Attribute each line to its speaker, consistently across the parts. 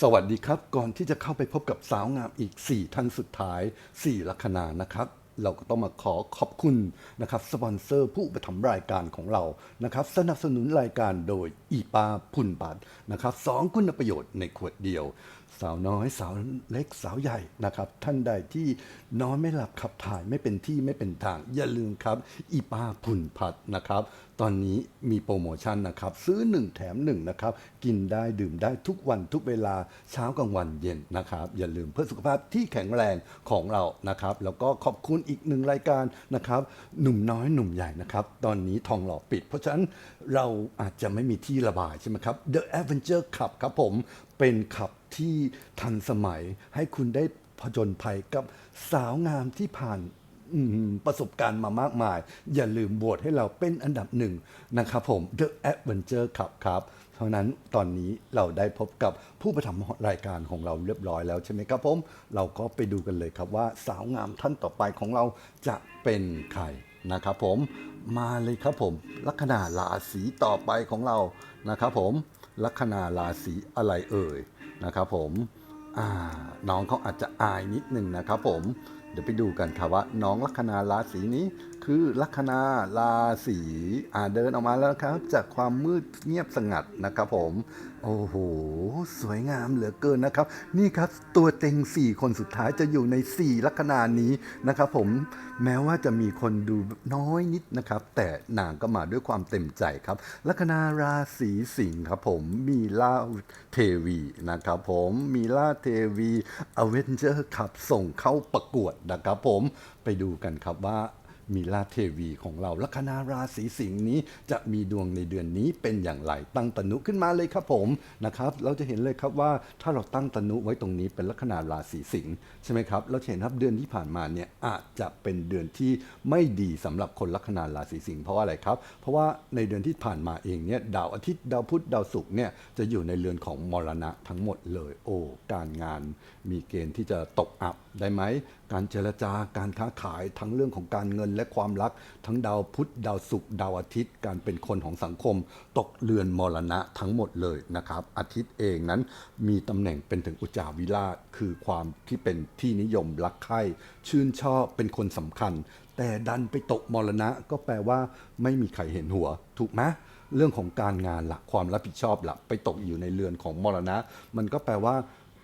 Speaker 1: สวัสดีครับ ก่อนที่จะเข้าไปพบกับสาวงามอีก 4 ท่านสุดท้าย 4 ลัคนานะครับ เราก็ต้องมาขอขอบคุณนะครับสปอนเซอร์ผู้ประถมภ์รายการของเรานะครับสนับสนุนรายการโดยอีปาพุนบัตนะครับสองคุณประโยชน์ในขวดเดียว สาวน้อยสาวเล็กสาวใหญ่นะครับ ท่านใดที่นอนไม่หลับขับถ่ายไม่เป็นที่ไม่เป็นทาง อย่าลืมครับ อีป้าพุนพัดนะครับ ตอนนี้มีโปรโมชั่นนะครับ ซื้อ 1 แถม 1 นะครับ กินได้ดื่มได้ทุกวันทุกเวลาเช้ากลางวันเย็นนะครับ อย่าลืมเพื่อสุขภาพที่แข็งแรงของเรานะครับ แล้วก็ขอบคุณอีกหนึ่งรายการนะครับ หนุ่มน้อยหนุ่มใหญ่นะครับ ตอนนี้ทองหล่อปิด เพราะฉะนั้นเราอาจจะไม่มีที่ระบายใช่ไหมครับ The Adventure Club ครับผมเป็นขับ ที่ทันสมัย ให้คุณได้ผจญภัยกับสาวงามที่ผ่านประสบการณ์มามากมาย อย่าลืมโหวตให้เราเป็นอันดับหนึ่งนะครับผม The Adventure Club ครับ เพราะนั้นตอนนี้เราได้พบกับผู้ประทำรายการของเราเรียบร้อยแล้วใช่ไหมครับผม เราก็ไปดูกันเลยครับว่าสาวงามท่านต่อไปของเราจะเป็นใครนะครับผมมาเลยครับผม ลัคนาราศีต่อไปของเรานะครับผมลัคนาราศีอะไรเอ่ย นะครับผมน้องเขาอาจจะอายนิดหนึ่งนะครับผมเดี๋ยวไปดูกันค่ะว่าน้องลัคนาราศีนี้ คือลัคนาราศีอ่าเดินออกมาแล้วครับ จากความมืดเงียบสงัดนะครับผม โอ้โห สวยงามเหลือเกินนะครับ นี่ครับตัวเต็ง 4 คนสุดท้ายจะอยู่ใน 4 ลัคนานี้นะครับผมแม้ว่าจะมีคนดูน้อยนิดนะครับ แต่นางก็มาด้วยความเต็มใจครับ ลัคนาราศีสิงห์ครับผมมีล่าเทวีนะครับผมมีล่าเทวีอเวนเจอร์ขับส่งเข้าประกวดนะครับผมไปดูกันครับว่า มีลาเทวีของเราลัคนาราศีสิงห์นี้ จะมีดวงในเดือนนี้เป็นอย่างไรตั้งตนุขึ้นมาเลยครับผมนะครับเราจะเห็นเลยครับว่าถ้าเราตั้งตนุไว้ตรงนี้เป็นลัคนาราศีสิงห์ใช่ไหมครับเราเห็นครับเดือนที่ผ่านมาเนี่ยอาจจะเป็นเดือนที่ไม่ดีสำหรับคนลัคนาราศีสิงห์เพราะาอะไรครับ เพราะว่าในเดือนที่ผ่านมาเองเนี่ยดาวอาทิตย์ดาวพุธดาวศุกร์เนี่ยจะอยู่ในเรือนของมรณะทั้งหมดเลยโอ้การงานมีเกณฑ์ที่จะตกอับ ได้ไหม การเจรจาการค้าขายทั้งเรื่องของการเงินและความรัก ทั้งดาวพุธดาวศุกร์ดาวอาทิตย์ การเป็นคนของสังคม ตกเรือนมรณะทั้งหมดเลยนะครับ อาทิตย์เองนั้นมีตำแหน่งเป็นถึงอุจาวิราชคือความที่เป็นที่นิยมรักใคร่ชื่นชอบเป็นคนสำคัญ แต่ดันไปตกมรณะก็แปลว่า ไม่มีใครเห็นหัว ถูกไหมเรื่องของการงานละความรับผิดชอบละไปตกอยู่ในเรือนของมรณะ มันก็แปลว่า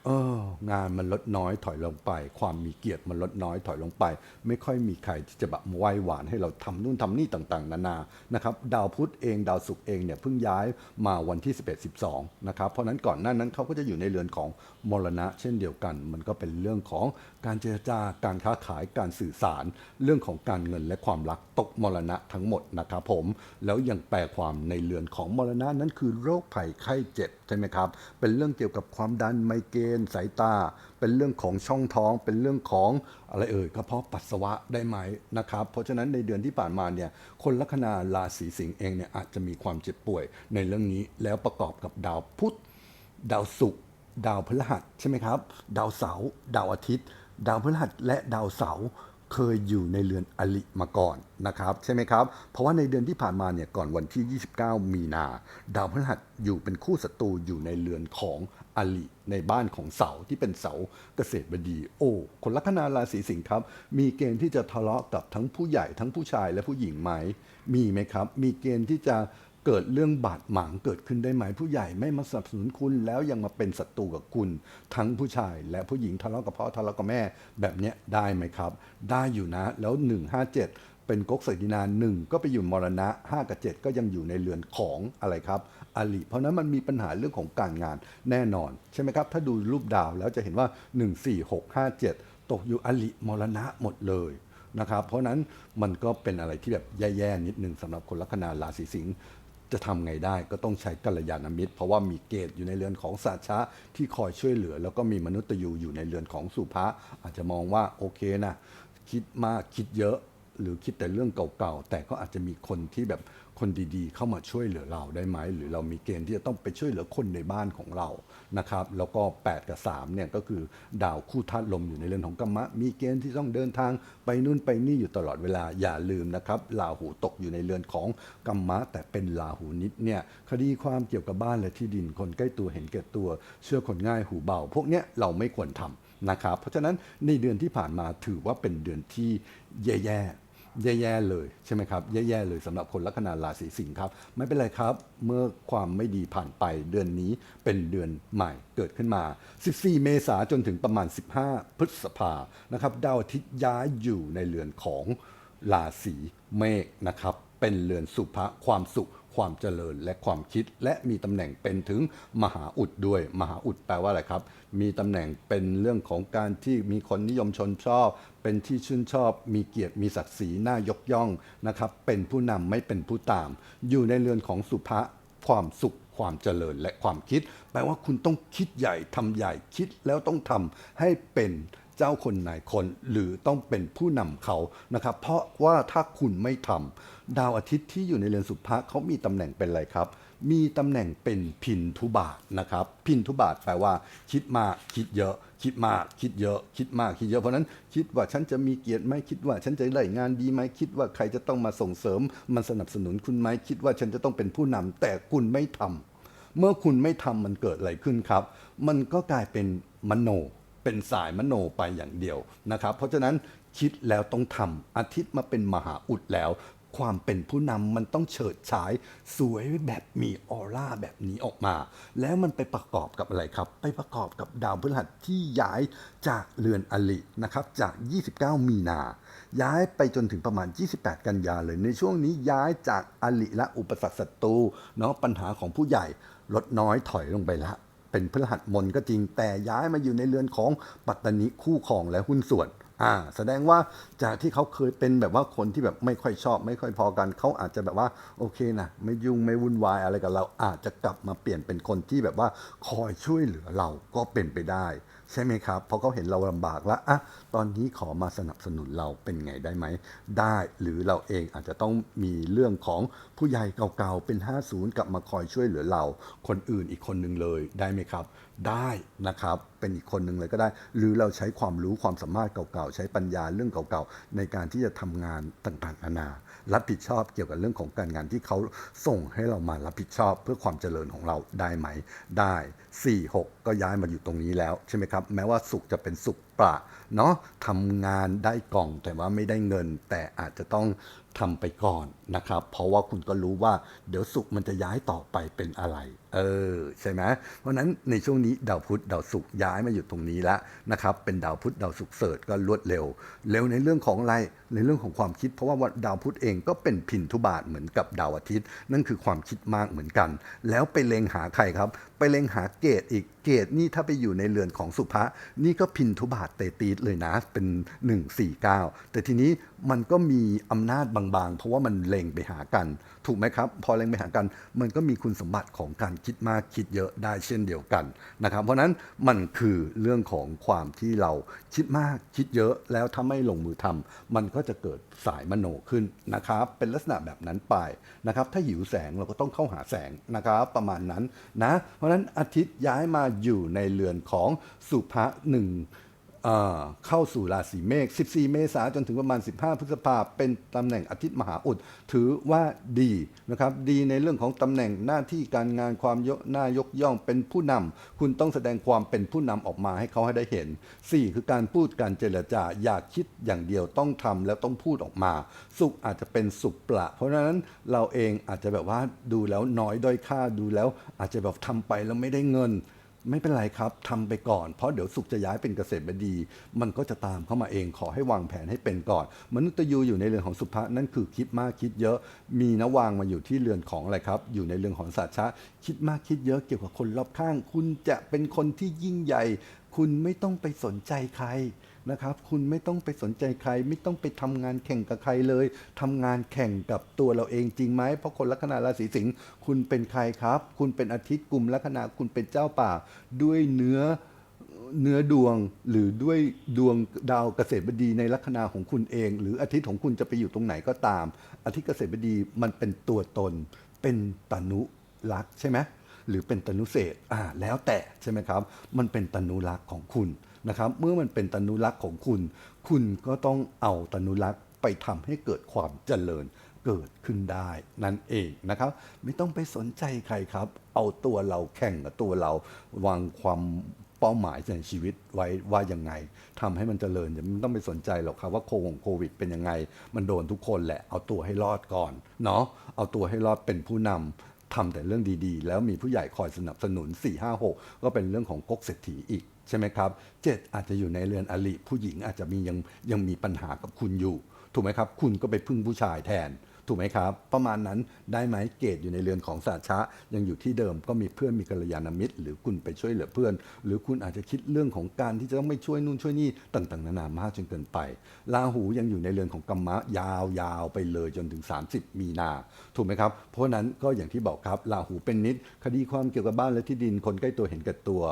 Speaker 1: เอองานมันลดน้อยถอยลงไป ความมีเกียรติมันลดน้อยถอยลงไป ไม่ค่อยมีใครที่จะแบบไหว้หวานให้เราทำนู่นทำนี่ต่างๆ นานานะครับดาวพุธเองดาวศุกร์เองเนี่ยเพิ่งย้ายมาวันที่ 11 12นะครับเพราะนั้นก่อนหน้านั้นเขาก็จะอยู่ในเรือนของมรณะ เช่นเดียวกัน มันก็เป็นเรื่องของการเจรจาการค้าขายการสื่อสาร เรื่องของการเงินและความรักตกมรณะทั้งหมดนะครับผม แล้วยังแปลความในเรือนของมรณะนั้นคือโรคภัยไข้เจ็บใช่ไหมครับ เป็นเรื่องเกี่ยวกับความดันไมเกรนสายตา เป็นเรื่องของช่องท้อง เป็นเรื่องของอะไรเอ่ยกระเพาะปัสสาวะได้ไหมนะครับ เพราะฉะนั้นในเดือนที่ผ่านมาเนี่ยคนลัคนาราศีสิงห์เองเนี่ยอาจจะมีความเจ็บป่วยในเรื่องนี้แล้วประกอบกับดาวพุธดาวศุกร์ ดาวพฤหัสใช่ไหมครับ ดาวเสาร์ดาวอาทิตย์ ดาวพฤหัสและดาวเสาร์เคยอยู่ในเรือนอลิมาก่อนนะครับใช่ไหมครับ เพราะว่าในเดือนที่ผ่านมาเนี่ยก่อนวันที่ 29 มีนา ดาวพฤหัสอยู่เป็นคู่ศัตรูอยู่ในเรือนของอลิในบ้านของเสาที่เป็นเสาเกษตรบดี โอ้คนลัคนาราศีสิงห์ครับ มีเกณฑ์ที่จะทะเลาะกับทั้งผู้ใหญ่ทั้งผู้ชายและผู้หญิงไหมมีไหมครับ มีเกณฑ์ที่จะ เกิดเรื่องบาดหมางเกิดขึ้นได้ไหมผู้ใหญ่ไม่มาสนับสนุนคุณ แล้วยังมาเป็นศัตรูกับคุณ ทั้งผู้ชาย และผู้หญิงทะเลาะกับพ่อทะเลาะกับแม่แบบเนี้ยได้ไหมครับ ได้อยู่นะแล้ว 157 เป็นก๊กเสดินาหนึ่งก็ไปอยู่มรณะ 5 กับ 7 ก็ยังอยู่ในเรือนของอะไรครับอลิเพราะนั้นมันมีปัญหาเรื่องของการงานแน่นอน ใช่ไหมครับ ถ้าดูรูปดาวแล้วจะเห็นว่า 1 4 6 5 7 ตกอยู่อลิมรณะหมดเลยนะครับเพราะฉะนั้นมันก็เป็นอะไรที่แบบแย่ ๆ นิดนึงสำหรับคนลัคนาราศีสิงห์ จะทำไงได้ก็ต้องใช้กัลยาณมิตร เพราะว่ามีเกตอยู่ในเรือนของสัตชะที่คอยช่วยเหลือ แล้วก็มีมนุษย์ยูอยู่ในเรือนของสุภะอาจจะมองว่าโอเคนะคิดมากคิดเยอะ หรือคิดแต่เรื่องเก่าๆ แต่ก็อาจจะมีคนที่แบบคนดีๆ เข้ามาช่วยเหลือเราได้ไหม หรือเรามีเกณฑ์ที่จะต้องไปช่วยเหลือคนในบ้านของเรานะครับ แล้วก็ 8 กับ3เนี่ยก็คือดาวคู่ธาตุลมอยู่ในเรือนของกรรมะ มีเกณฑ์ที่ต้องเดินทางไปนู่นไปนี่อยู่ตลอดเวลาอย่าลืมนะครับราหูตกอยู่ในเรือนของกรรมะ แต่เป็นราหูนิดเนี่ยคดีความเกี่ยวกับบ้านและที่ดินคนใกล้ตัวเห็นแก่ตัว เชื่อคนง่ายหูเบา พวกเนี้ยเราไม่ควรทำ นะครับ เพราะฉะนั้นในเดือนที่ผ่านมาถือว่าเป็นเดือนที่แย่ๆแย่ๆเลยใช่ไหมครับแย่ๆเลยสำหรับคนลัคนาราศีสิงห์ครับ ไม่เป็นไรครับ เมื่อความไม่ดีผ่านไปเดือนนี้เป็นเดือนใหม่เกิดขึ้นมา 14 เมษาจนถึงประมาณ 15 พฤษภานะครับดาวอาทิตย์ย้ายอยู่ในเรือนของราศีเมษนะครับ เป็นเรือนสุภะความสุข ความเจริญและความคิด และมีตำแหน่งเป็นถึงมหาอุดด้วย มหาอุดแปลว่าอะไรครับ มีตำแหน่งเป็นเรื่องของการที่มีคนนิยมชนชอบ เป็นที่ชื่นชอบ มีเกียรติมีศักดิ์ศรีน่ายกย่องนะครับเป็นผู้นำไม่เป็นผู้ตาม อยู่ในเรือนของสุภะความสุขความเจริญและความคิด แปลว่าคุณต้องคิดใหญ่ทำใหญ่คิดแล้วต้องทำให้เป็น เจ้าคนนายคน หรือต้องเป็นผู้นำเขานะครับ เพราะว่าถ้าคุณไม่ทำดาวอาทิตย์ที่อยู่ในเรือนสุภะเขามีตำแหน่งเป็นอะไรครับ มีตำแหน่งเป็นพินทุบาทนะครับ พินทุบาทแปลว่า คิดมากคิดเยอะ คิดมากคิดเยอะ คิดมากคิดเยอะเพราะนั้นคิดว่าฉันจะมีเกียรติไหมคิดว่า ฉันจะได้งานดีไหมคิดว่าใครจะต้องมาส่งเสริม มันสนับสนุนคุณไหมคิดว่าฉันจะต้องเป็นผู้นำแต่คุณไม่ทำเมื่อคุณไม่ทำมันเกิดอะไรขึ้นครับ มันก็กลายเป็นมโน เป็นสายมโนไปอย่างเดียวนะครับ เพราะฉะนั้นคิดแล้วต้องทำอาทิตย์มาเป็นมหาอุดแล้ว ความเป็นผู้นำมันต้องเฉิดฉาย สวยแบบมีออร่าแบบนี้ออกมา แล้วมันไปประกอบกับอะไรครับ ไปประกอบกับดาวพฤหัสที่ย้ายจากเรือนอลินะครับ จาก 29 มีนา ย้ายไปจนถึงประมาณ 28 กันยาเลย ในช่วงนี้ย้ายจากอลิและอุปสรรคศัตรูเนาะปัญหาของผู้ใหญ่ลดน้อยถอยลงไปแล้ว เป็นพฤหัสมนก็จริงแต่ย้ายมาอยู่ในเรือนของปัตตนิคู่ครองและหุ้นส่วนอ่าแสดงว่าจากที่เขาเคยเป็นแบบว่าคนที่แบบไม่ค่อยชอบ ไม่ค่อยพอกันเขาอาจจะแบบว่าโอเคนะไม่ยุ่งไม่วุ่นวายอะไรกับเราอาจจะกลับมาเปลี่ยนเป็นคนที่แบบว่าคอยช่วยเหลือเราก็เป็นไปได้ ใช่ไหมครับเพราะเขาเห็นเราลำบากแล้วอะตอนนี้ขอมาสนับสนุนเราเป็นไงได้ไหม ได้หรือเราเองอาจจะต้องมีเรื่องของผู้ใหญ่เก่าๆ เป็น 50 กลับมาคอยช่วยเหลือเรา คนอื่นอีกคนหนึ่งเลยได้ไหมครับ ได้นะครับ เป็นอีกคนหนึ่งเลยก็ได้ หรือเราใช้ความรู้ความสามารถเก่าๆ ใช้ปัญญาเรื่องเก่าๆ ในการที่จะทำงานต่างๆ นานา รับผิดชอบเกี่ยวกับเรื่องของการงานที่เขาส่งให้เรามารับผิดชอบเพื่อความเจริญของเราได้ไหม ได้ 4 6 ก็ย้ายมาอยู่ตรงนี้แล้วใช่ไหมครับ แม้ว่าสุขจะเป็นสุข ปะเนาะทำงานได้กล่องแต่ว่าไม่ได้เงิน แต่อาจจะต้องทำไปก่อน นะครับ เพราะว่าคุณก็รู้ว่าเดี๋ยวสุขมันจะย้ายต่อไปเป็นอะไร เออใช่ไหมเพราะฉะนั้นในช่วงนี้ดาวพุธดาวศุกร์ย้ายมาอยู่ตรงนี้แล้วนะครับ เป็นดาวพุธดาวศุกร์เสิร์ชก็รวดเร็ว เร็วในเรื่องของอะไรในเรื่องของความคิด เพราะว่าดาวพุธเองก็เป็นพินทุบาทเหมือนกับดาวอาทิตย์ นั่นคือความคิดมากเหมือนกัน แล้วไปเลงหาใครครับ ไปเลงหาเกตอีกเกตนี่ถ้าไปอยู่ในเรือนของสุภะนี่ก็พินทุบาทเตตีดเลยนะเป็น 149 แต่ทีนี้มันก็มีอำนาจบางๆ เพราะว่ามันเลงไปหากัน ถูกไหมครับ พอเล็งไปหากัน มันก็มีคุณสมบัติของการคิดมากคิดเยอะได้เช่นเดียวกันนะครับ เพราะฉะนั้นมันคือเรื่องของความที่เราคิดมากคิดเยอะแล้วถ้าไม่ลงมือทำมันก็จะเกิดสายมโนขึ้นนะครับ เป็นลักษณะแบบนั้นไปนะครับ ถ้าหิวแสงเราก็ต้องเข้าหาแสงนะครับประมาณนั้นนะ เพราะฉะนั้นอาทิตย์ย้ายมาอยู่ในเรือนของสุภะหนึ่ง เข้าสู่ราศีเมษ 14 เมษายนจนถึงประมาณ 15 พฤษภาเป็นตำแหน่งอาทิตย์มหาอุด ถือว่าดีนะครับ ดีในเรื่องของตำแหน่งหน้าที่การงานความยกหน้ายกย่องเป็นผู้นำ คุณต้องแสดงความเป็นผู้นำออกมาให้เขาให้ได้เห็น 4 คือการพูดการเจรจาอย่าคิดอย่างเดียวต้องทำแล้วต้องพูดออกมา สุขอาจจะเป็นสุขประเพราะฉะนั้นเราเองอาจจะแบบว่าดูแล้วน้อยด้อยค่าดูแล้วอาจจะแบบทำไปแล้วไม่ได้เงิน ไม่เป็นไรครับทำไปก่อน เพราะเดี๋ยวสุขจะย้ายเป็นเกษตรบดี มันก็จะตามเข้ามาเองขอให้วางแผนให้เป็นก่อน มนุษย์ตยูอยู่ในเรือนของสุภะนั่นคือคิดมากคิดเยอะ มีนวางมาอยู่ที่เรือนของอะไรครับ อยู่ในเรือนของสัจชะคิดมากคิดเยอะเกี่ยวกับคนรอบข้าง คุณจะเป็นคนที่ยิ่งใหญ่ คุณไม่ต้องไปสนใจใครนะครับ คุณไม่ต้องไปสนใจใคร ไม่ต้องไปทำงานแข่งกับใครเลยทำงานแข่งกับตัวเราเองจริงไหมเพราะคนลัคนาราศีสิงห์คุณเป็นใครครับ คุณเป็นอาทิตย์กลุ่มลัคนาคุณเป็นเจ้าป่า ด้วยเนื้อเนื้อดวงหรือด้วยดวงดาวเกษตรบดีในลัคนาของคุณเอง หรืออาทิตย์ของคุณจะไปอยู่ตรงไหนก็ตามอาทิตย์เกษตรบดีมันเป็นตัวตน เป็นตนุลักษ์ใช่ไหม หรือเป็นตนุเศษอ่าแล้วแต่ใช่ไหมครับ มันเป็นตนุลักษณ์ของคุณนะครับ เมื่อมันเป็นตนุลักษณ์ของคุณ คุณก็ต้องเอาตนุลักษณ์ไปทำให้เกิดความเจริญเกิดขึ้นได้นั่นเองนะครับ ไม่ต้องไปสนใจใครครับ เอาตัวเราแข่งกับตัวเราวางความเป้าหมายในชีวิตไว้ว่ายังไงทำให้มันเจริญอย่าไม่ต้องไปสนใจหรอกครับว่าโควงโควิดเป็นยังไง มันโดนทุกคนแหละเอาตัวให้รอดก่อนเนาะเอาตัวให้รอดเป็นผู้นำ ทำแต่เรื่องดีๆ แล้วมีผู้ใหญ่คอยสนับสนุน 4 5 6 ก็เป็นเรื่องของก๊กเศรษฐีอีกใช่ไหมครับเจ็ดอาจจะอยู่ในเรือนอลิผู้หญิงอาจจะมียังยังมีปัญหากับคุณอยู่ ถูกไหมครับ คุณก็ไปพึ่งผู้ชายแทน ถูกไหมครับ ประมาณนั้นได้ไหมเกตอยู่ในเรือนของสาชะยังอยู่ที่เดิมก็มีเพื่อนมีกัลยาณมิตร หรือคุณไปช่วยเหลือเพื่อน หรือคุณอาจจะคิดเรื่องของการที่จะต้องไม่ช่วยนู่นช่วยนี่ต่างๆ นานามากจนเกินไปลาหูยังอยู่ในเรือนของกรรมะยาวๆไปเลยจนถึง 30 มีนาถูกไหมครับเพราะนั้นก็อย่างที่บอกครับลาหูเป็นนิด คดีความเกี่ยวกับบ้านและที่ดินคนใกล้ตัวเห็นแก่ตัว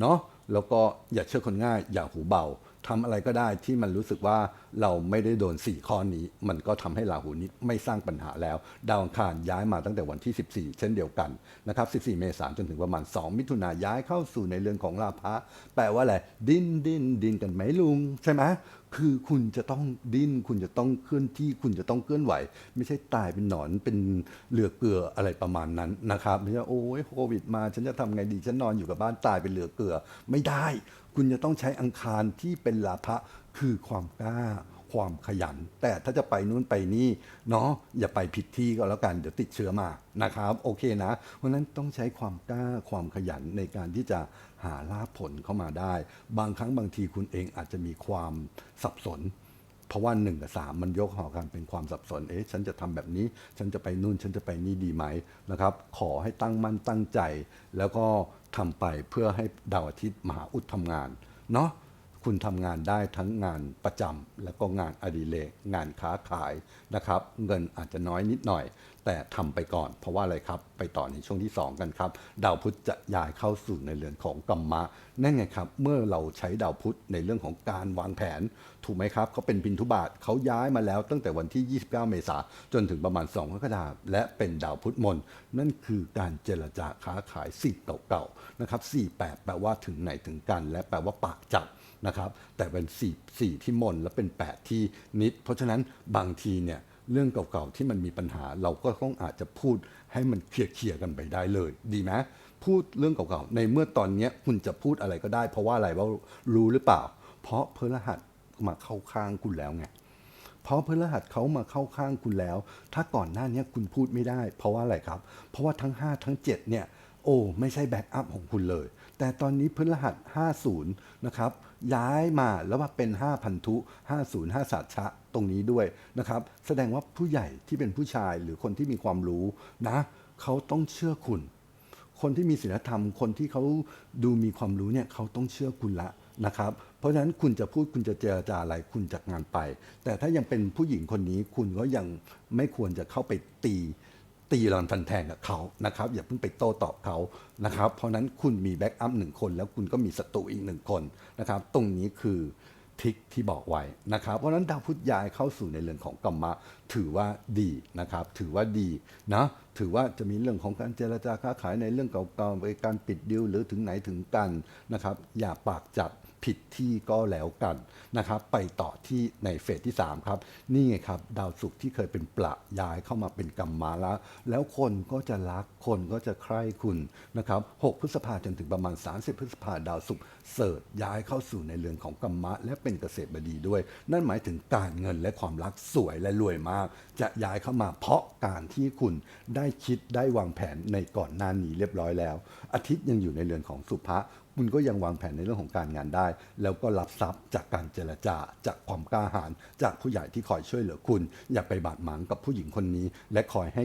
Speaker 1: เนาะแล้วก็อย่าเชื่อคนง่ายอย่าหูเบา ทำอะไรก็ได้ที่มันรู้สึกว่าเราไม่ได้โดน 4 ข้อนี้ มันก็ทำให้ราหูนี้ไม่สร้างปัญหาแล้ว ดาวอังคารย้ายมาตั้งแต่วันที่ 14 เช่นเดียวกันนะครับ14 เมษายนจนถึงประมาณ 2 มิถุนายนย้ายเข้าสู่ในเรือนของราพะแปลว่าอะไรดิ้นดิ้นดิ้นกันไหมลุง ใช่ไหมคือคุณจะต้องดิ้น คุณจะต้องเคลื่อนที่คุณจะต้องเคลื่อนไหว ไม่ใช่ตายเป็นหนอนเป็นเหลือเกลืออะไรประมาณนั้นนะครับไม่ใช่โอ้ยโควิดมา ฉันจะทำไงดีฉันนอนอยู่กับบ้านตายเป็นเหลือเกลือ ไม่ได้ คุณจะต้องใช้อังคารที่เป็นลาภะคือความกล้า ความขยัน แต่ถ้าจะไปนู้นไปนี่เนาะอย่าไปผิดที่ก็แล้วกันเดี๋ยวติดเชื้อมานะครับ โอเคนะ เพราะฉะนั้นต้องใช้ความกล้าความขยันในการที่จะหาลาภผลเข้ามาได้ บางครั้งบางทีคุณเองอาจจะมีความสับสน เพราะว่าหนึ่งกับสามมันยกหอกันเป็นความสับสน เอ๊ะ ฉันจะทำแบบนี้ ฉันจะไปนู่น ฉันจะไปนี่ดีไหมนะครับ ขอให้ตั้งมั่นตั้งใจ แล้วก็ทำไปเพื่อให้ดาวอาทิตย์มหาอุดทำงาน เนาะ คุณทำงานได้ทั้งงานประจำแล้วก็งานอดิเรก งานค้าขายนะครับ เงินอาจจะน้อยนิดหน่อย แต่ทำไปก่อน เพราะว่าอะไรครับ ไปต่อในช่วงที่ 2 กันครับ ดาวพุธจะย้ายเข้าสู่ในเรือนของกัมมะนั่นไงครับ เมื่อเราใช้ดาวพุธในเรื่องของการวางแผน ถูกไหมครับเขาเป็นพินทุบาทเขาย้ายมาแล้วตั้งแต่วันที่ 29 เมษาจนถึงประมาณ2กรกฎาคมและเป็นดาวพุธมน นั่นคือการเจรจาค้าขายสิ่งเก่าๆนะครับ48 แปลว่าถึงไหนถึงกัน และแปลว่าปากจับนะครับ แต่เป็น 4 4 ที่มนและเป็น 8 ที่นิด เพราะฉะนั้นบางทีเนี่ย เรื่องเก่าๆที่มันมีปัญหา เราก็ต้องอาจจะพูดให้มันเคลียร์ๆกันไปได้เลย ดีไหมพูดเรื่องเก่าๆในเมื่อตอนนี้คุณจะพูดอะไรก็ได้ เพราะว่าอะไรว่ารู้หรือเปล่า เพราะพฤหัสมาเข้าข้างคุณแล้วไงเพราะพฤหัสเขามาเข้าข้างคุณแล้ว ถ้าก่อนหน้านี้คุณพูดไม่ได้ เพราะว่าอะไรครับ เพราะว่าทั้ง 5 ทั้ง 7 เนี่ย โอ้ ไม่ใช่แบ็กอัพของคุณเลย แต่ตอนนี้พฤหัส 50 นะครับ ย้ายมาแล้วมาเป็น5พันธุ50 5ศาสตชะตรงนี้ด้วยนะครับ แสดงว่าผู้ใหญ่ที่เป็นผู้ชายหรือคนที่มีความรู้นะเขาต้องเชื่อคุณ คนที่มีศีลธรรม คนที่เขาดูมีความรู้เนี่ยเขาต้องเชื่อคุณละนะครับ เพราะฉะนั้นคุณจะพูดคุณจะเจรจาอะไรคุณจากงานไป แต่ถ้ายังเป็นผู้หญิงคนนี้คุณก็ยังไม่ควรจะเข้าไปตี ตีรอนฟันแทงกับเขานะครับอย่าเพิ่งไปโต้ตอบเขานะครับเพราะนั้นคุณมีแบ็กอัพหนึ่งคน แล้วคุณก็มีศัตรูอีกหนึ่งคนนะครับตรงนี้คือทิคที่บอกไว้นะครับเพราะนั้นดาวพุธย้ายเข้าสู่ในเรื่องของกรรมะ ถือว่าดีนะครับ ถือว่าดีนะถือว่าจะมีเรื่องของการเจรจาค้าขายในเรื่องเก่าๆการปิดดิวหรือถึงไหนถึงกันนะครับ อย่าปากจัด ผิดที่ก็แล้วกันนะครับ ไปต่อที่ในเฟสที่ 3 ครับ นี่ไงครับ ดาวศุกร์ที่เคยเป็นประย้ายเข้ามาเป็นกรรมมาแล้ว แล้วคนก็จะรักคนก็จะใคร่คุณนะครับ 6 พฤษภาจนถึงประมาณ 30 พฤษภาดาวศุกร์เสิร์ชย้ายเข้าสู่ในเรือนของกรรมะ และเป็นเกษตรบดีด้วย นั่นหมายถึงการเงินและความรักสวยและรวยมาก จะย้ายเข้ามาเพราะการที่คุณได้คิดได้วางแผนในก่อนหน้านี้เรียบร้อยแล้ว อาทิตย์ยังอยู่ในเรือนของสุภะ คุณก็ยังวางแผนในเรื่องของการงานได้ แล้วก็รับทรัพย์จากการเจรจาจากความกล้าหาญจากผู้ใหญ่ที่คอยช่วยเหลือคุณ อย่าไปบาดหมางกับผู้หญิงคนนี้ และคอยให้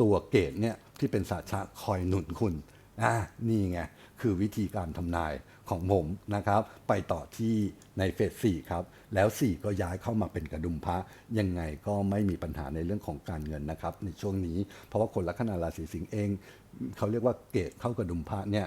Speaker 1: ตัวเกตเนี่ยที่เป็นสาชะคอยหนุนคุณอ่านี่ไงคือวิธีการทำนายของผมนะครับ ไปต่อที่ในเฟสสี่ครับ แล้ว 4 ก็ย้ายเข้ามาเป็นกระดุมพระ ยังไงก็ไม่มีปัญหาในเรื่องของการเงินนะครับ ในช่วงนี้เพราะว่าคนลัคนาราศีสิงห์เอง เขาเรียกว่าเกตเข้ากระดุมพระเนี่ย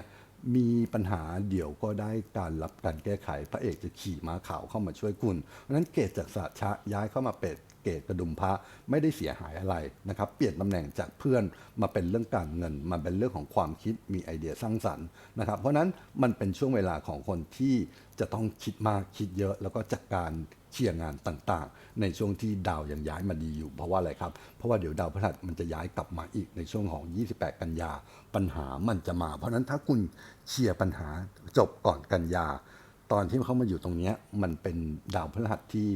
Speaker 1: มีปัญหาเดี๋ยวก็ได้การรับการแก้ไขพระเอกจะขี่ม้าขาวเข้ามาช่วยคุณ เพราะฉะนั้นเกตจากสระชะย้ายเข้ามาเป็ดเกตกระดุมพระไม่ได้เสียหายอะไรนะครับ เปลี่ยนตำแหน่งจากเพื่อนมาเป็นเรื่องการเงินมาเป็นเรื่องของความคิดมีไอเดียสร้างสรรค์นะครับ เพราะฉะนั้นมันเป็นช่วงเวลาของคนที่จะต้องคิดมากคิดเยอะแล้วก็จัดการ เคลียร์งานต่างๆ ในช่วงที่ดาวยังย้ายมาดีอยู่ เพราะว่าอะไรครับ เพราะว่าเดี๋ยวดาวพฤหัสมันจะย้ายกลับมาอีกในช่วงของ 28 กันยา ปัญหามันจะมา เพราะนั้นถ้าคุณเคลียร์ปัญหาจบก่อนกันยา ตอนที่เขามาอยู่ตรงนี้มันเป็นดาวพฤหัสที่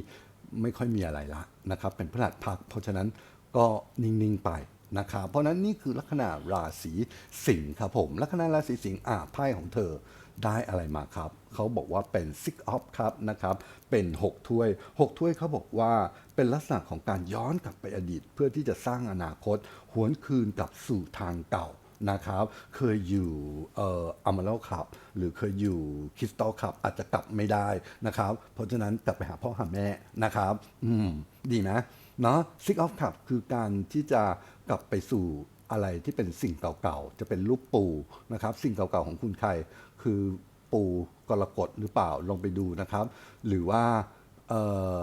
Speaker 1: ไม่ค่อยมีอะไรละนะครับ เป็นพฤหัสพัก เพราะฉะนั้นก็นิ่งๆไปนะครับเพราะฉะนั้นนี่คือลัคนาราศีสิงห์ครับผมลัคนาราศีสิงห์อ่าไพ่ของเธอ ได้อะไรมาครับ เขาบอกว่าเป็น six of ครับนะครับ เป็น 6 ถ้วย 6 ถ้วยเขาบอกว่าเป็นลักษณะของการย้อนกลับไปอดีต เพื่อที่จะสร้างอนาคต หวนคืนกลับสู่ทางเก่านะครับ เคยอยู่เอ่ออมารขับ หรือเคยอยู่คริสตัลขับอาจจะกลับไม่ได้นะครับ เพราะฉะนั้นกลับไปหาพ่อหาแม่นะครับ อืม ดีนะ เนาะซิกออฟขับคือการที่จะกลับไปสู่อะไรที่เป็นสิ่งเก่าๆ จะเป็นรูปปูนะครับ สิ่งเก่าๆ ของคุณใคร คือปูกรกฎหรือเปล่าลองไปดูนะครับ หรือว่าเอ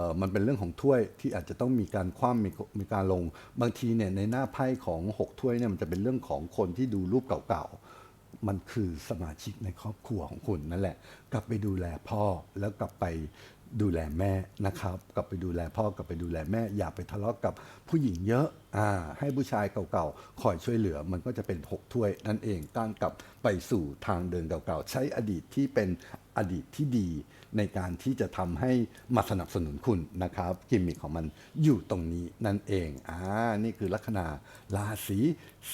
Speaker 1: อมันเป็นเรื่องของถ้วยที่อาจจะต้องมีการคว่ำมีมีการลง บางทีเนี่ยในหน้าไพ่ของ 6 ถ้วยเนี่ยมันจะเป็นเรื่องของคนที่ดูรูปเก่าๆ มันคือสมาชิกในครอบครัวของคุณนั่นแหละ กลับไปดูแลพ่อแล้วกลับไป ดูแลแม่นะครับ กลับไปดูแลพ่อกลับไปดูแลแม่ อย่าไปทะเลาะกับผู้หญิงเยอะอ่าให้ผู้ชายเก่าๆคอยช่วยเหลือมันก็จะเป็นหกถ้วย นั่นเองการกลับไปสู่ทางเดินเก่าๆ ใช้อดีตที่เป็นอดีตที่ดีในการที่จะทำให้มาสนับสนุนคุณนะครับกิมมิคของมันอยู่ตรงนี้นั่นเองอ่านี่คือลัคนาราศี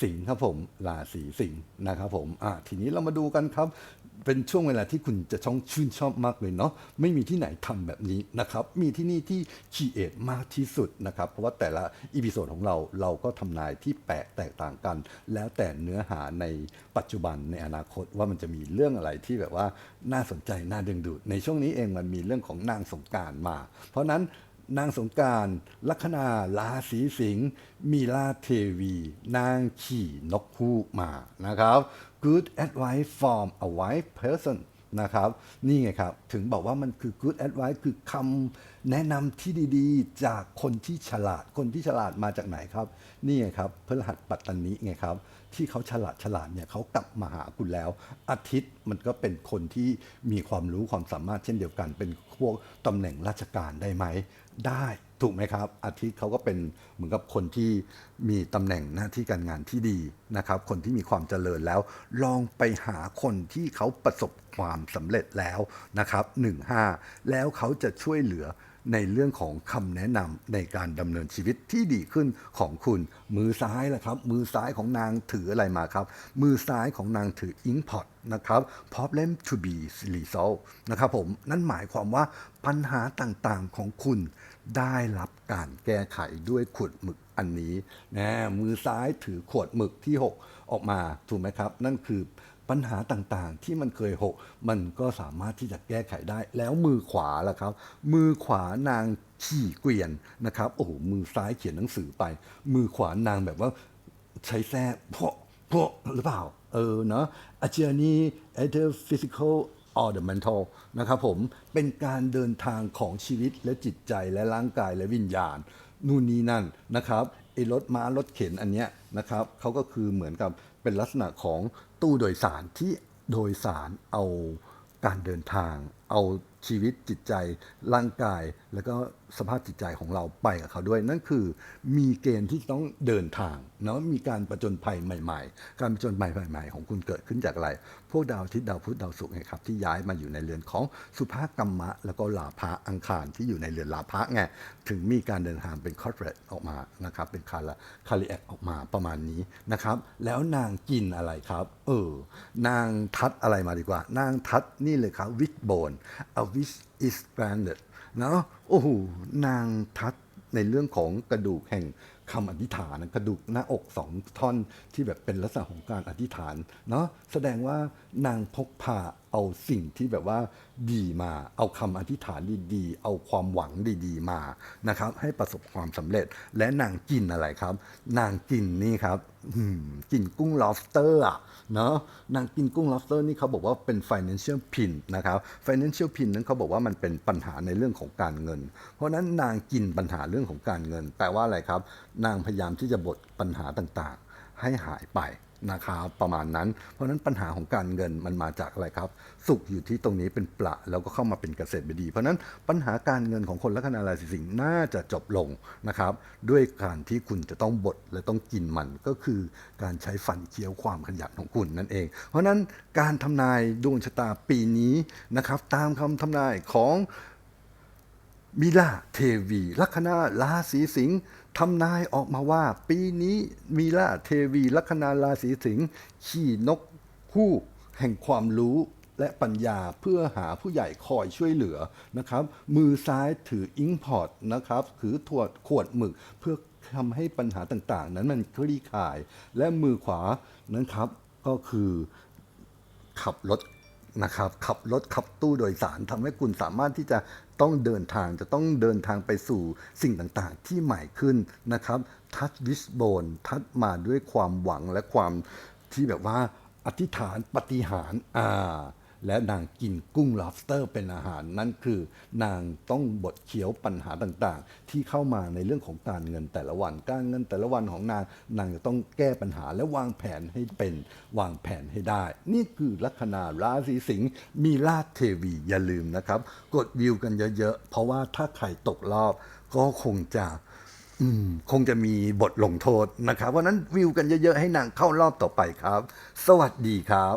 Speaker 1: สิงห์ครับผมราศีสิงห์นะครับผมอ่าทีนี้เรามาดูกันครับ เป็นช่วงเวลาที่คุณจะช่องชื่นชอบมากเลยเนาะไม่มีที่ไหนทำแบบนี้นะครับ มีที่นี่ที่คีเอทมากที่สุดนะครับ เพราะว่าแต่ละอีพิโซดของเราเราก็ทำนายที่แปลกแตกต่างกัน แล้วแต่เนื้อหาในปัจจุบันในอนาคตว่ามันจะมีเรื่องอะไรที่แบบว่าน่าสนใจน่าดึงดูดในช่วงนี้เองมันมีเรื่องของนางสงการมา เพราะนั้น นางสงการลัคนาราศีสิงห์มีลาเทวี นางขี่นกฮูกมานะครับ good advice from a wise person นะครับ นี่ไงครับ ถึงบอกว่ามันคือ good advice คือคำแนะนำที่ดีๆ จากคนที่ฉลาดคนที่ฉลาดมาจากไหนครับ นี่ไงครับพฤหัสปัตตานีไงครับ ที่เขาฉลาดฉลาดเนี่ยเขากลับมาหาคุณแล้ว อาทิตย์มันก็เป็นคนที่มีความรู้ความสามารถเช่นเดียวกัน เป็นพวกตำแหน่งราชการได้ไหม ได้ถูกไหมครับ อาทิตย์เขาก็เป็นเหมือนกับคนที่มีตำแหน่งหน้าที่การงานที่ดีนะครับ คนที่มีความเจริญแล้ว ลองไปหาคนที่เขาประสบความสำเร็จแล้วนะครับ 15 แล้วเขาจะช่วยเหลือ ในเรื่องของคำแนะนำในการดำเนินชีวิตที่ดีขึ้นของคุณ มือซ้ายล่ะครับ มือซ้ายของนางถืออะไรมาครับ มือซ้ายของนางถืออิงพอตนะครับ problem to be resolved นะครับผมนั่นหมายความว่าปัญหาต่างๆของคุณได้รับการแก้ไขด้วยขวดหมึกอันนี้นะมือซ้ายถือขวดหมึกที่ 6 ออกมาถูกไหมครับ นั่นคือ ปัญหาต่างๆ ที่มันเคยหก มันก็สามารถที่จะแก้ไขได้ แล้วมือขวาล่ะครับ มือขวานางขี่เกวียนนะครับ โอ้โหมือซ้ายเขียนหนังสือไป มือขวานางแบบว่าใช้แส้พวกพวกหรือเปล่า เออเนาะ a journey either physical or the mental นะครับผมเป็นการเดินทางของชีวิตและจิตใจและร่างกายและวิญญาณ นู่นนี่นั่นนะครับไอ้รถม้ารถเข็นอันเนี้ยนะครับเขาก็คือเหมือนกับ เป็นลักษณะของตู้โดยสารที่โดยสารเอาการเดินทาง เอาชีวิตจิตใจร่างกาย แล้วก็สภาพจิตใจของเราไปกับเขาด้วย นั่นคือมีเกณฑ์ที่ต้องเดินทางเนาะมีการประจนภัยใหม่ ๆ การประจนภัยใหม่ ๆ ของคุณเกิดขึ้นจากอะไร พวกดาวอาทิตย์ดาวพุธดาวศุกร์ไงครับที่ย้ายมาอยู่ในเรือนของสุภากรรมะ แล้วก็ลาภะอังคารที่อยู่ในเรือนลาภะไงถึงมีการเดินทางเป็นคอร์เรตออกมานะครับเป็นคาราคาริแอคออกมาประมาณนี้นะครับ แล้วนางกินอะไรครับ เออนางทัดอะไรมาดีกว่า นางทัดนี่เลยครับวิกโบน a wish is granted นาะโอ้โหนางทัดในเรื่องของกระดูกแห่งคำอธิษฐานกระดูกหน้าอกสองท่อนที่แบบเป็นลักษณะของการอธิษฐานเนาะแสดงว่านางพกพาเอาสิ่งที่แบบว่าดีมา เอาคำอธิษฐานดีๆ เอาความหวังดีๆมานะครับ ให้ประสบความสำเร็จ และนางกินอะไรครับ นางกินนี่ครับกินกุ้ง lobster อะเนาะนางกินกุ้ง lobster นี่เขาบอกว่าเป็น financial pin นะครับ financial pin นั้นเขาบอกว่ามันเป็นปัญหาในเรื่องของการเงิน เพราะฉะนั้นนางกินปัญหาเรื่องของการเงิน แปลว่าอะไรครับ นางพยายามที่จะบดปัญหาต่างๆ ให้หายไป นะครับประมาณนั้น เพราะฉะนั้นปัญหาของการเงินมันมาจากอะไรครับ สุขอยู่ที่ตรงนี้เป็นประแล้วก็เข้ามาเป็นเกษตรบดี เพราะฉะนั้นปัญหาการเงินของคนลัคนาราศีสิงห์น่าจะจบลงนะครับด้วยการที่คุณจะต้องบดและต้องกินมันก็คือการใช้ฟันเคี้ยวความขยันของคุณนั่นเอง เพราะฉะนั้นการทำนายดวงชะตาปีนี้นะครับ ตามคำทำนายของมิลาเทวีลัคนาราศีสิงห์ ทำนายออกมาว่า ปีนี้มิลาเทวีลัคนาราศีสิงห์ขี่นกคู่แห่งความรู้และปัญญาเพื่อหาผู้ใหญ่คอยช่วยเหลือนะครับ มือซ้ายถืออิงพอร์ตนะครับถือถวดขวดหมึกเพื่อทำให้ปัญหาต่างๆ นั้นมันคลี่คลาย และมือขวานั้นครับก็คือขับรถ นะครับขับรถขับตู้โดยสารทำให้คุณสามารถที่จะต้องเดินทางจะต้องเดินทางไปสู่สิ่งต่างๆ ที่ใหม่ขึ้นนะครับ ทัชวิสโบนทัชมาด้วยความหวังและความที่แบบว่าอธิษฐานปฏิหารอ่า และนางกินกุ้ง lobster เป็นอาหารนั่นคือ นางต้องบดเคี้ยวปัญหาต่างๆ ที่เข้ามาในเรื่องของการเงินแต่ละวันการเงินแต่ละวันของนาง นางจะต้องแก้ปัญหาและวางแผนให้เป็นวางแผนให้ได้ นี่คือลัคนาราศีสิงห์มีลาภเทวีอย่าลืมนะครับ กดวิวกันเยอะๆ เพราะว่าถ้าใครตกรอบก็คงจะคงจะมีบทลงโทษนะครับเพราะนั้นวิวกันเยอะๆ ให้นางเข้ารอบต่อไปครับ สวัสดีครับ